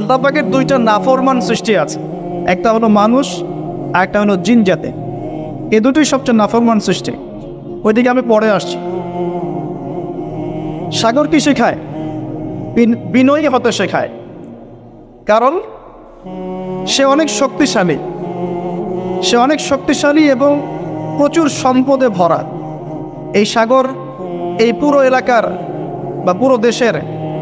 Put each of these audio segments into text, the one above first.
আল্লাহ পাকের দুইটা নাফরমান সৃষ্টি আছে। একটা হলো মানুষ, আর একটা হলো জিন জাতে। এ দুটোই সবচেয়ে নাফরমান সৃষ্টি। ওইদিকে আমি পরে আসছি। সাগর কি শেখায়? বিনয়ী হতে শেখায়। কারণ সে অনেক শক্তিশালী। সে অনেক শক্তিশালী এবং প্রচুর সম্পদে ভরা। এই সাগর, এই পুরো এলাকার বা পুরো দেশের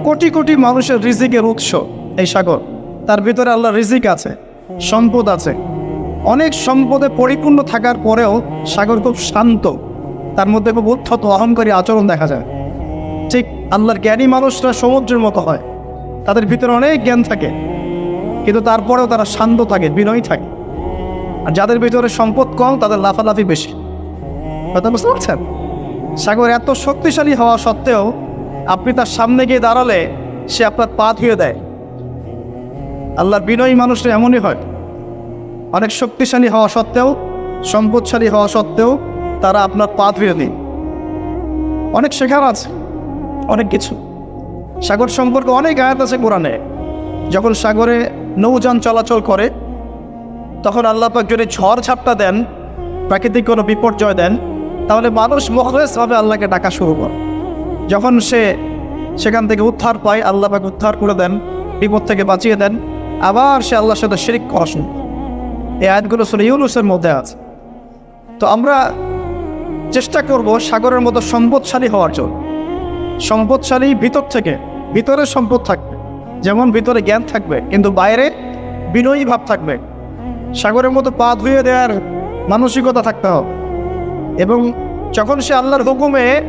কোটি কোটি মানুষের রিজিকের উৎস। এই সাগর। তার ভিতরে আল্লাহ রিজিক আছে, সম্পদ আছে। অনেক সম্পদে পরিপূর্ণ থাকার পরেও সাগর খুব শান্ত। তার মধ্যে খুব উদ্ধত, অহংকারী আচরণ দেখা যায়। ঠিক আল্লাহর জ্ঞানী মানুষরা সমুদ্রের মতো হয়। তাদের ভিতরে অনেক জ্ঞান থাকে। কিন্তু তারপরেও তারা শান্ত থাকে, বিনয়ী থাকে। আর যাদের ভিতরে সম্পদ কম, তাদের লাফালাফি বেশি। কথা বুঝতে পারছেন? সাগর এত শক্তিশালী হওয়া সত্ত্বেও আপনি তার সামনে গিয়ে দাঁড়ালে সে আপনার পা ধুয়ে দেয়। আল্লাহর বিনয়ী মানুষরা এমনই হয়। অনেক শক্তিশালী হওয়া সত্ত্বেও, সম্পদশালী হওয়া সত্ত্বেও তারা আপনার পা ধুয়ে দিন অনেক শেখার আছে, অনেক কিছু। সাগর সম্পর্কে অনেক আয়াত আছে কোরআনে। যখন সাগরে নৌযান চলাচল করে, তখন আল্লাহ পাক যদি ঝড় ঝাপটা দেন, প্রাকৃতিক কোনো বিপর্যয় দেন, তাহলে মানুষ মহলেসভাবে আল্লাহকে ডাকা শুরু করে। যখন সে সেখান থেকে উদ্ধার পায়, আল্লাহ পাক উদ্ধার করে দেন, বিপদ থেকে বাঁচিয়ে দেন আবার সে আল্লাহর সাথে শিরিক করা এই আয়াতগুলো শুনে ইউনুসের মধ্যে আছে। তো আমরা চেষ্টা করব সাগরের মতো সম্পদশালী হওয়ার জন্য। সম্পদশালী ভিতর থেকে, ভিতরে সম্পদ থাকবে। যেমন ভিতরে জ্ঞান থাকবে, কিন্তু বাইরে বিনয়ী ভাব থাকবে। সাগরের মতো পা ধুয়ে দেওয়ার মানসিকতা থাকতে হবে। এবং যখন সে আল্লাহর হুকুমে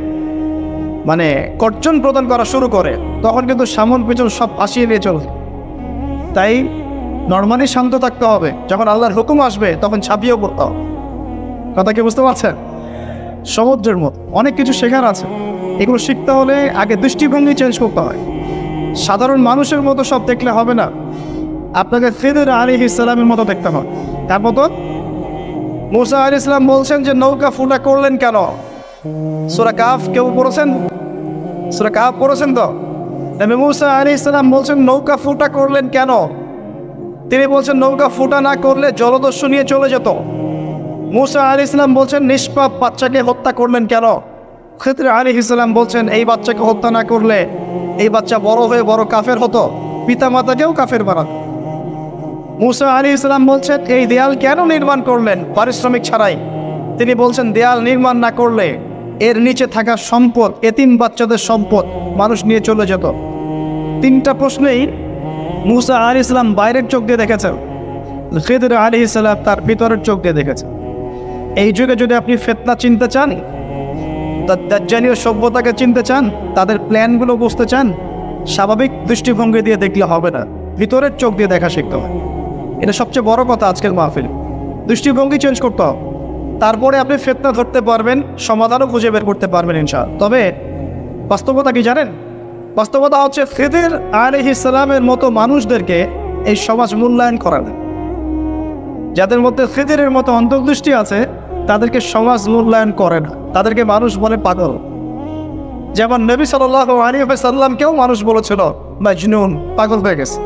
মানে কর্জন প্রদান করা শুরু করে, তখন কিন্তু সামন পিছন সব ভাসিয়ে নিয়ে চলবে। তাই নর্মালি শান্ত থাকতে হবে। যখন আল্লাহর হুকুম আসবে, তখন ছাপিয়েও পড়তে হবে। কথা কি বুঝতে পারছেন? সমুদ্রের মতো। অনেক কিছু শেখার আছে। এগুলো শিখতে হলে আগে দৃষ্টিভঙ্গি চেঞ্জ করতে হয়। সাধারণ মানুষের মতো সব দেখলে হবে না। আপনাকে ফিদুর আলী ইসলামের মতো দেখতে হয়। তার মতো মোসা আলী ইসলাম বলছেন যে, নৌকা ফুটা করলেন কেন? সুরা কাফ কেউ পড়েছেন? সুরা কাফ পড়েছেন তো? নবী মুসা আলী ইসলাম বলছেন, নৌকা ফুটা করলেন কেন? তিনি বলছেন, নৌকা ফুটা না করলে জলদস্যু নিয়ে চলে যেত। মুসা আলী ইসলাম বলছেন, নিষ্পাপ বাচ্চাকে হত্যা করলেন কেন? ক্ষেত্রে আলী ইসলাম বলছেন, এই বাচ্চাকে হত্যা না করলে এই বাচ্চা বড় হয়ে বড় কাফের হতো পিতা মাতাকেও কাফের বানাত। মুসা আলী ইসলাম বলছেন, এই দেয়াল কেন নির্মাণ করলেন পারিশ্রমিক ছাড়াই? তিনি বলছেন, দেয়াল নির্মাণ না করলে এর নিচে থাকা সম্পদ, এতিম বাচ্চাদের সম্পদ মানুষ নিয়ে চলে যেত। তিনটা প্রশ্নেই মুসা আলী ইসলাম বাইরের চোখ দিয়ে দেখেছেন। খেদের আলী ইসলাম তার ভিতরের চোখ দিয়ে দেখেছেন। এই যুগে যদি আপনি ফেতনা চিনতে চান দাজ্জালীয় সভ্যতাকে চিনতে চান, তাদের প্ল্যানগুলো বুঝতে চান, স্বাভাবিক দৃষ্টিভঙ্গি দিয়ে দেখলে হবে না। ভিতরের চোখ দিয়ে দেখা শিখতে হয়। এটা সবচেয়ে বড় কথা আজকের মাহফিল। দৃষ্টিভঙ্গি চেঞ্জ করতে হবে। তারপরে আপনি ফেতনা ধরতে পারবেন, সমাধানও খুঁজে বের করতে পারবেন ইনশাল তবে বাস্তবতা কি জানেন? বাস্তবতা হচ্ছে ফেদের আলহ ইসলামের মতো মানুষদেরকে এই সমাজ মূল্যায়ন করা না। যাদের মধ্যে ফেদের মতো অন্তর্দৃষ্টি আছে, তাদেরকে সমাজ মূল্যায়ন করে না। তাদেরকে মানুষ বলে পাগল। যেমন নবী সাল আলী সাল্লামকেও মানুষ বলেছিল, মাজনুন, পাগল হয়ে গেছে।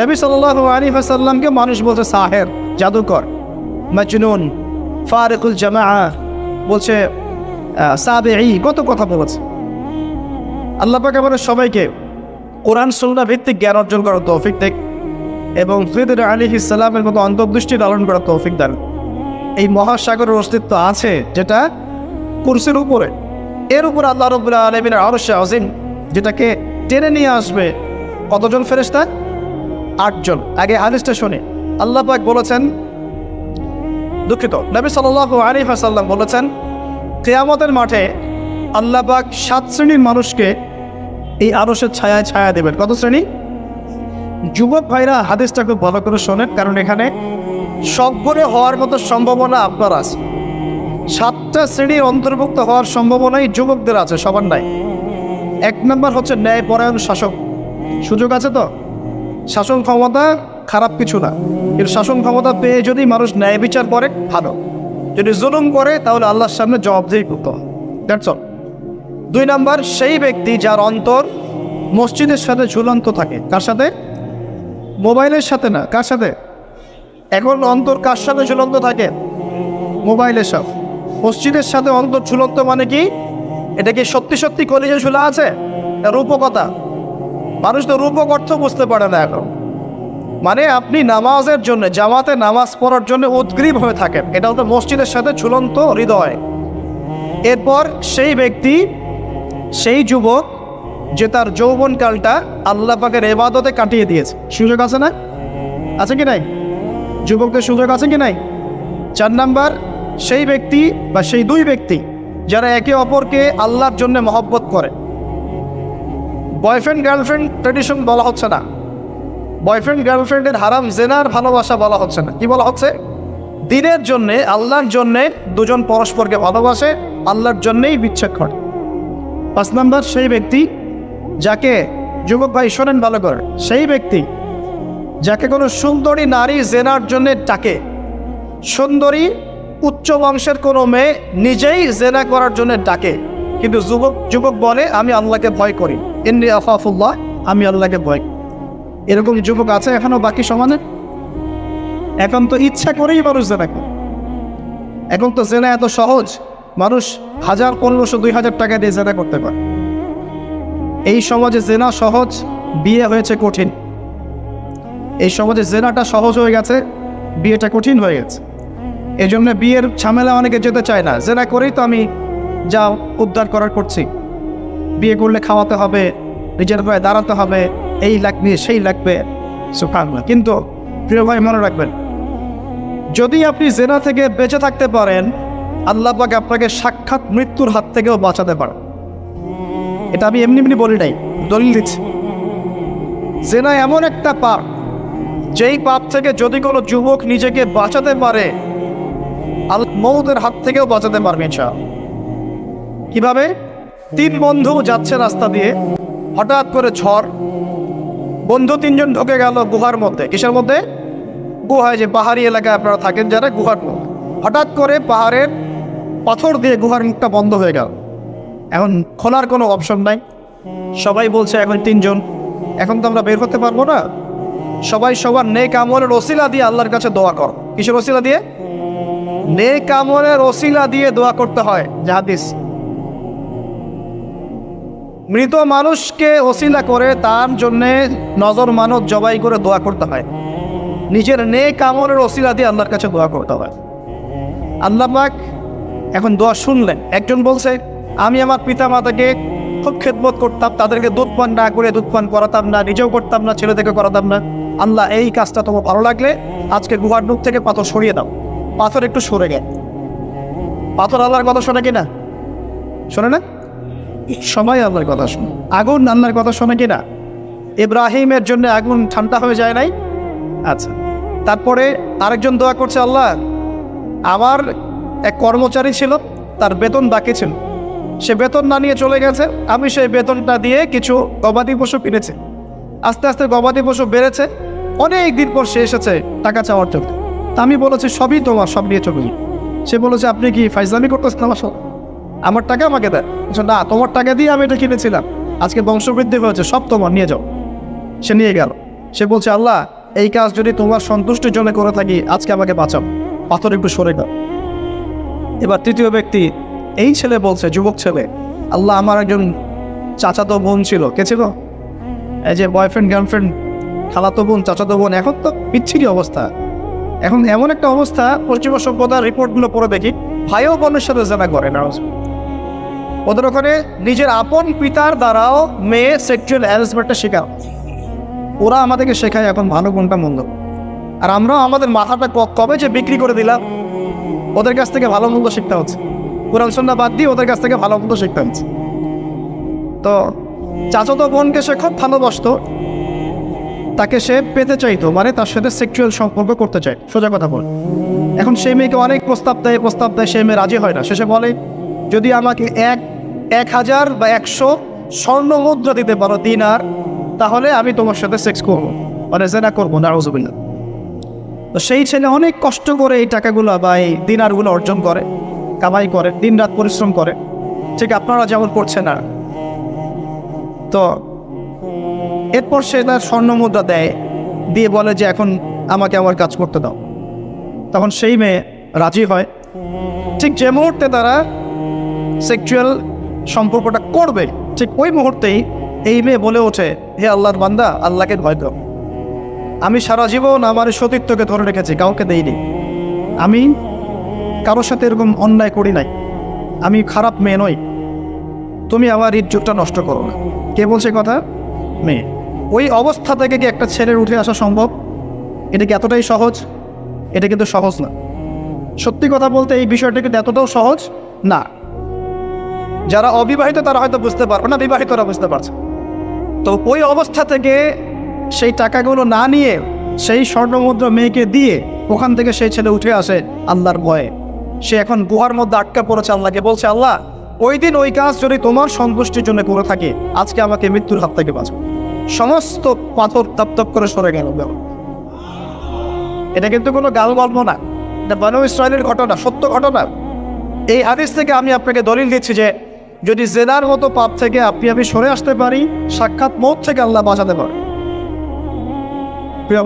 নবী সাল আলী সাল্লামকে মানুষ বলছে, সাহের, জাদুকর। মাজনুন, ফারেকুল জামা বলছে সাবে কত কথা বলেছে। আল্লাহ পাক আমাদের সবাইকে কোরআন সুন্না ভিত্তিক জ্ঞান অর্জন করার তৌফিক দেখ এবং ফিদর আলী ইসলামের মতো অন্তর্দৃষ্টি লালন করার তৌফিক দেন। এই মহাসাগরের অস্তিত্ব আছে যেটা কুরসির উপরে। এর উপর আল্লাহ রবুল্লাহ আলমিনের আরশে আজিম, যেটাকে টেনে নিয়ে আসবে কতজন ফেরেস্তা আটজন। আগে হাদিসটা শুনে। আল্লাহ পাক বলেছেন, দুঃখিত, নবী সাল্লাহ আলী হাসাল্লাম বলেছেন, কেয়ামতের মাঠে আল্লাহ পাক সাত শ্রেণির মানুষকে এই আরশের ছায়ায় ছায়া দেবেন। কত শ্রেণি? যুবক ভাইরা হাদিসটা খুব ভালো করে শোনেন, কারণ এখানে সবগুলো হওয়ার মতো সম্ভাবনা আপনার আছে। সাতটা শ্রেণির অন্তর্ভুক্ত হওয়ার সম্ভাবনাই যুবকদের আছে, সবার নাই। এক নম্বর হচ্ছে ন্যায়পরায়ণ শাসক। সুযোগ আছে তো? শাসন ক্ষমতা খারাপ কিছু না। কিন্তু শাসন ক্ষমতা পেয়ে যদি মানুষ ন্যায় বিচার করে, ভালো। যদি জুলুম করে, তাহলে আল্লাহর সামনে জবাবদেহি করতে হয় দ্যাটস অল দুই নাম্বার, সেই ব্যক্তি যার অন্তর মসজিদের সাথে ঝুলন্ত থাকে। তার সাথে? মোবাইলের সাথে না, কার সাথে? এখন অন্তর কার সাথে ঝুলন্ত থাকে? মোবাইলের সাথে। মসজিদের সাথে অন্তর ঝুলন্ত মানে কি? এটা কি সত্যি সত্যি কলেজে ঝুলা আছে? রূপকতা। মানুষ তো রূপক অর্থ বুঝতে পারে না এখন। মানে আপনি নামাজের জন্য, জামাতে নামাজ পড়ার জন্য উদ্গ্রীব হয়ে থাকেন। এটা হতো মসজিদের সাথে ঝুলন্ত হৃদয়। এরপর সেই ব্যক্তি সেই যুবক যে তার যৌবনকালটা আল্লাহ পাকের এবাদতে কাটিয়ে দিয়েছে। সুযোগ আছে না? আছে কি নাই? যুবকদের সুযোগ আছে কি নাই? চার নাম্বার, সেই ব্যক্তি বা সেই দুই ব্যক্তি যারা একে অপরকে আল্লাহর জন্য মহব্বত করে। বয়ফ্রেন্ড, গার্লফ্রেন্ড ট্রেডিশন বলা হচ্ছে না। বয়ফ্রেন্ড, গার্লফ্রেন্ডের হারাম জেনার ভালোবাসা বলা হচ্ছে না। কি বলা হচ্ছে? দিনের জন্যে, আল্লাহর জন্যে দুজন পরস্পরকে ভালোবাসে, আল্লাহর জন্যেই বিচ্ছেদ করে। পাঁচ নাম্বার সেই ব্যক্তি যাকে যুবক ভাই শোনেন ভালো করে সেই ব্যক্তি যাকে কোনো সুন্দরী নারী জেনার জন্য ডাকে। সুন্দরী উচ্চ বংশের কোনো মেয়ে নিজেই জেনা করার জন্য ডাকে। কিন্তু যুবক যুবক বলে, আমি আল্লাহকে ভয় করি। এমনি আফাফুল্লাহ, আমি আল্লাহকে ভয় এরকম যুবক আছে এখনও বাকি সমানে? এখন তো ইচ্ছা করেই মানুষ জেনা করে। এখন তো জেনা এত সহজ। মানুষ হাজার, পনেরোশো, দুই হাজার টাকা দিয়ে জেনা করতে পারে। এই সমাজে জেনা সহজ, বিয়ে হয়েছে কঠিন। এই সমাজে জেনাটা সহজ হয়ে গেছে, বিয়েটা কঠিন হয়ে গেছে। এই জন্য বিয়ের ঝামেলা অনেকে যেতে চায় না। জেনা করেই তো আমি যা উদ্ধার করার করছি। বিয়ে করলে খাওয়াতে হবে, নিজের পায়ে দাঁড়াতে হবে, এই লাগবে, সেই লাগবে সুফানলা কিন্তু প্রিয় ভাই, মনে রাখবেন, যদি আপনি জেনা থেকে বেঁচে থাকতে পারেন আল্লাহ পাক আপনাকে সাক্ষাৎ মৃত্যুর হাত থেকেও বাঁচাতে পারে। এটা আমি এমনি এমনি বলি নাই, দলিল দিচ্ছি। জেনা এমন একটা পাপ, যেই পাপ থেকে যদি কোনো যুবক নিজেকে বাঁচাতে পারে মৌতের হাত থেকেও বাঁচাতে পারবে ইনশাআল্লাহ। কীভাবে? তিন বন্ধু যাচ্ছে রাস্তা দিয়ে, হঠাৎ করে ঝড়, বন্ধু তিনজন ঢুকে গেল গুহার মধ্যে। কিসের মধ্যে? গুহায় যে পাহাড়ি এলাকায় আপনারা থাকেন যারা গুহার মধ্যে। হঠাৎ করে পাহাড়ের পাথর দিয়ে গুহার মুখটা বন্ধ হয়ে গেল। এখন খোলার কোনো অপশন নাই। সবাই বলছে এখন তিনজন। এখন তো আমরা বের করতে পারব না। সবাই সবার নেক আমলের ওসিলা দিয়ে আল্লাহর কাছে দোয়া কর। কিসের ওসিলা দিয়ে? নেক আমলের ওসিলা দিয়ে দোয়া করতে হয়। জাহাদিস মৃত মানুষকে ওসিলা করে তার জন্যে নজর মানত জবাই করে দোয়া করতে হয়। নিজের নেক আমলের ওসিলা দিয়ে আল্লাহর কাছে দোয়া করতে হয়। আল্লাহ এখন দোয়া শুনলেন। একজন বলছে, আমি আমার পিতা মাতাকে খুব খেদমত করতাম, তাদেরকে দুধ পান না করে দুধ পান করাতাম না, নিজেও করতাম না ছেলে থেকে করাতাম না। আল্লাহ, এই কাজটা তোমার ভালো লাগলে আজকে গুহার মুখ থেকে পাথর সরিয়ে দাও। পাথর একটু সরে গে। পাথর আল্লাহর কথা শোনে কি না শোনে না? সবাই আল্লাহর কথা শোনে। আগুন আল্লাহর কথা শোনে কি না ইব্রাহিমের জন্য আগুন ঠান্ডা হয়ে যায় নাই? আচ্ছা। তারপরে আরেকজন দোয়া করছে, আল্লাহ, আমার এক কর্মচারী ছিল, তার বেতন বাকি ছিল। সে বেতন না নিয়ে চলে গেছে, আমি সেই বেতনটা দিয়ে কিছু গবাদি পশু কিনেছি। আস্তে আস্তে গবাদি পশু বেড়েছে, অনেক দিন পর সে এসেছে টাকা চাওয়ার জন্য। তা আমি বলেছি, সবই তোমার, সব নিয়ে চলে। সে বলেছে, আপনি কি ফাইজলামি করতেছেন আমার সব আমার টাকা আমাকে দেয় না, তোমার টাকা দিয়ে আমি এটা কিনেছিলাম। আজকে বংশবৃদ্ধি হয়েছে, সব তোমার, নিয়ে যাও। সে নিয়ে গেল। সে বলছে, আল্লাহ, এই কাজ যদি তোমার সন্তুষ্টির জন্য করে থাকি, আজকে আমাকে বাঁচাও। পাথর একটু সরে গেল। এবার তৃতীয় ব্যক্তি, এই ছেলে বলছে, যুবক ছেলে, আল্লাহ আমার একজন চাচাতো বোন ছিল। কে ছিল? এই যে বয়ফ্রেন্ড গার্লফ্রেন্ড খালাতো বোন, চাচাতো বোন, এখন তো বিচ্ছিরি অবস্থা। এখন এমন একটা অবস্থা পশ্চিমা সভ্যতার রিপোর্টগুলো পড়ে দেখি, ভাইও বোনের সাথে জানা করে না ওদের ওখানে নিজের আপন পিতার দ্বারাও মেয়ে সেক্সুয়াল হ্যারাসমেন্টটা শেখাও। ওরা আমাদেরকে শেখায় এখন ভালো কোনটা মন্দ। আর আমরাও আমাদের মাথাটা কবে যে বিক্রি করে দিলাম ওদের কাছ থেকে ভালো মন্দ শিখতে হচ্ছে। কোরআন সন্না বাদ দিয়ে ওদের কাছ থেকে ভালো মন্দ শিখতে হচ্ছে। তো চাচাতো বোনকে সে খুব ভালোবাসতো। তাকে সে পেতে চাইতো মানে তার সাথে সেক্সুয়াল সম্পর্ক করতে চায়। সোজা কথা বল। এখন সেই মেয়েকে অনেক প্রস্তাব দেয় প্রস্তাব দেয়, সেই মেয়ে রাজি হয় না। শেষে বলে, যদি আমাকে এক এক হাজার বা একশো স্বর্ণ মুদ্রা দিতে পারো দিন আর তাহলে আমি তোমার সাথে সেক্স করব। মানে জেনা করব না রজবিল্লা তো সেই ছেলে অনেক কষ্ট করে এই টাকাগুলো বা এই দিনারগুলো অর্জন করে, কামাই করে দিন রাত পরিশ্রম করে। ঠিক আপনারা যেমন করছেন না তো এরপর সে তার স্বর্ণ মুদ্রা দেয়, দিয়ে বলে যে, এখন আমাকে আমার কাজ করতে দাও। তখন সেই মেয়ে রাজি হয়। ঠিক যে মুহূর্তে তারা সেক্সুয়াল সম্পর্কটা করবে, ঠিক ওই মুহূর্তেই এই মেয়ে বলে ওঠে, হে আল্লাহর বান্দা, আল্লাহকে ভয় দাও। আমি সারা জীবন আমার সতীত্বকে ধরে রেখেছি, কাউকে দেইনি। আমি কারোর সাথে এরকম অন্যায় করি নাই। আমি খারাপ মেয়ে নই। তুমি আমার ইজ্জতটা নষ্ট করো না। কে বলছে কথা? মেয়ে। ওই অবস্থা থেকে কি একটা ছেলের উঠে আসা সম্ভব? এটা কি এতটাই সহজ? এটা কিন্তু সহজ না। সত্যি কথা বলতে এই বিষয়টা কিন্তু এতটাও সহজ না। যারা অবিবাহিত তারা হয়তো বুঝতে পারবে না, বিবাহিতরা বুঝতে পারছে। তো ওই অবস্থা থেকে সেই টাকাগুলো না নিয়ে সেই স্বর্ণমুদ্রা মেয়েকে দিয়ে ওখান থেকে সেই ছেলে উঠে আসে আল্লাহর ভয়ে। সে এখন গুহার মধ্যে আটকা পড়েছে আল্লাহকে বলছে, আল্লাহ, ওই দিন ওই কাজ যদি তোমার সন্তুষ্টির জন্য করে থাকে, আজকে আমাকে মৃত্যুর হাত থেকে বাঁচো সমস্ত পাথর তপ্তপ করে সরে গেল এটা কিন্তু কোনো গাল গল্প না। এটা বানু ইসরায়েলের ঘটনা, সত্য ঘটনা। এই হাদিস থেকে আমি আপনাকে দলিল দিচ্ছি যে, যদি জেনার মতো পাপ থেকে আপনি আমি সরে আসতে পারি, সাক্ষাৎ মত থেকে আল্লাহ বাঁচাতে পারে। প্রিয়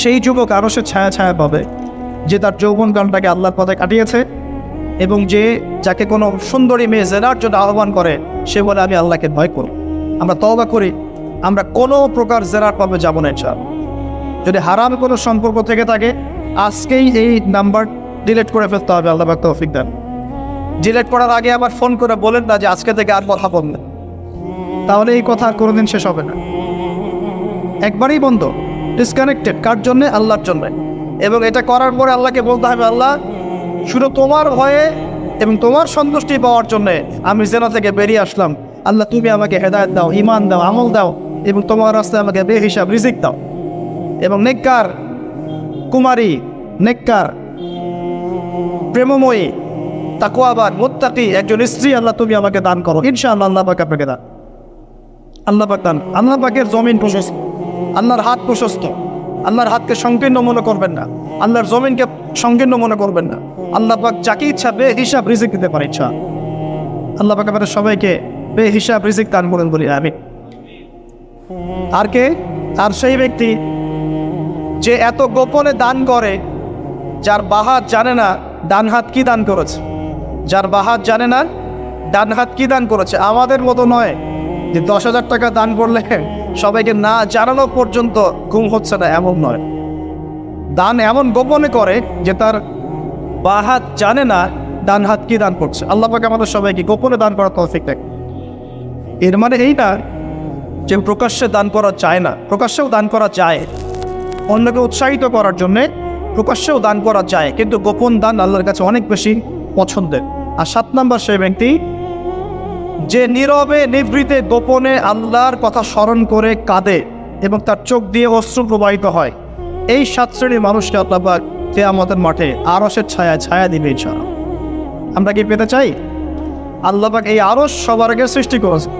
সেই যুবক আরও সে ছায়া ছায়া পাবে যে তার যৌবন কালটাকে আল্লাহর পথে কাটিয়েছে এবং যে যাকে কোনো সুন্দরী মেয়ে জেনার জন্য আহ্বান করে, সে বলে, আমি আল্লাহকে ভয় করব। আমরা তওবা করি, আমরা কোনো প্রকার জেনার পাবে যাব না ইনশাল যদি হারাম কোনো সম্পর্ক থেকে থাকে, আজকেই এই নাম্বার ডিলেট করে ফেলতে হবে, আল্লাহ বাক তৌফিক দেন। ডিলেট করার আগে আবার ফোন করে বলেন না যে আজকে থেকে আর কথা বলবেন তাহলে এই কথা আর কোনোদিন শেষ হবে না। একবারই বন্ধ ডিসকানেক্টেড কার জন্যে? আল্লাহর জন্যে। এবং এটা করার পরে আল্লাহকে বলতে হবে, আল্লাহ, শুধু তোমার ভয়ে এবং তোমার সন্তুষ্টি পাওয়ার জন্যে আমি জেনা থেকে বেরিয়ে আসলাম। আল্লাহ, তুমি আমাকে হেদায়ত দাও ইমান দাও, আমল দাও এবং তোমার রাস্তায় আমাকে বেহিসাব, রিজিক দাও। এবং নেককার কুমারী, নেককার প্রেমময়ী তাকুয়াবান মুত্তাকি একজন স্ত্রী আল্লাহ, তুমি আমাকে দান করো। ইনশাআল্লাহ আল্লাহ পাক আপনাকে দান। আল্লাহ পাক দান। আল্লাহ পাকের জমিন প্রশস্ত। আল্লাহর হাত প্রশস্ত। আল্লাহর হাতকে সংকীর্ণ মনে করবেন না। আল্লাহর জমিনকে সংকীর্ণ মনে করবেন না। আল্লাহ পাক যাকে ইচ্ছা বে হিসাব রিজিক দিতে পারে ইচ্ছা আল্লাহ। পাক আমাদের সবাইকে বে হিসাব রিজিক দান করেন বলি আমি আর কে? আর সেই ব্যক্তি যে এত গোপনে দান করে, যার বাহাত জানে না ডান হাত কি দান করেছে। যার বাহাত জানে না ডান হাত কি দান করেছে। আমাদের মতো নয়। যে দশ হাজার টাকা দান করলে সবাইকে না জানানো পর্যন্ত ঘুম হচ্ছে না, এমন নয়। দান এমন গোপনে করে যে তার বা হাত জানে না ডান হাত কি দান করছে। আল্লাহ পাকে আমাদের সবাইকে গোপনে দান করার তৌফিক দেয় এর মানে এই না যে প্রকাশ্যে দান করা যায় না, প্রকাশ্যেও দান করা যায়। অন্যকে উৎসাহিত করার জন্যে প্রকাশ্যেও দান করা যায়, কিন্তু গোপন দান আল্লাহর কাছে অনেক বেশি পছন্দের। আর সাত নম্বর সেই ব্যক্তি যে নীরবে, নিভৃতে গোপনে আল্লাহর কথা স্মরণ করে কাঁদে এবং তার চোখ দিয়ে অশ্রু প্রবাহিত হয়। এই সাত শ্রেণির মানুষকে আল্লাহবাক কে আমাদের মাঠে আরসের ছায়া ছায়া দিবে ইনশাআল্লাহ। আমরা কি পেতে চাই? আল্লাহবাক এই আরস সবার আগে সৃষ্টি করেছেন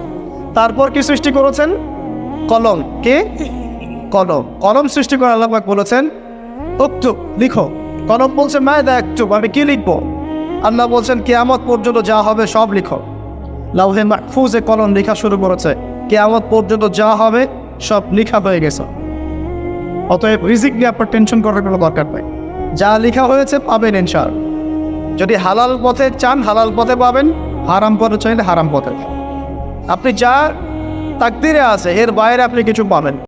তারপর কি সৃষ্টি করেছেন? কলম। কে? কলম। কলম সৃষ্টি করে আল্লাহবাক বলেছেন উক্তুব লিখো। কলম বলছে মায় দা একটু আমি কি লিখব? আল্লাহ বলছেন, কেয়ামত পর্যন্ত যা হবে সব লিখো। লাউহে মাহফুজে কলম লেখা শুরু করেছে। কে আমার পর্যন্ত যা হবে, সব লেখা হয়ে গেছে। অতএব রিজিক নিয়ে আপনার টেনশন করার কোনো দরকার নেই। যা লেখা হয়েছে পাবেন ইনশাল যদি হালাল পথে চান, হালাল পথে পাবেন, হারাম পথে চাইলে হারাম পথে। আপনি যা তাকদিরে আছে, এর বাইরে আপনি কিছু পাবেন।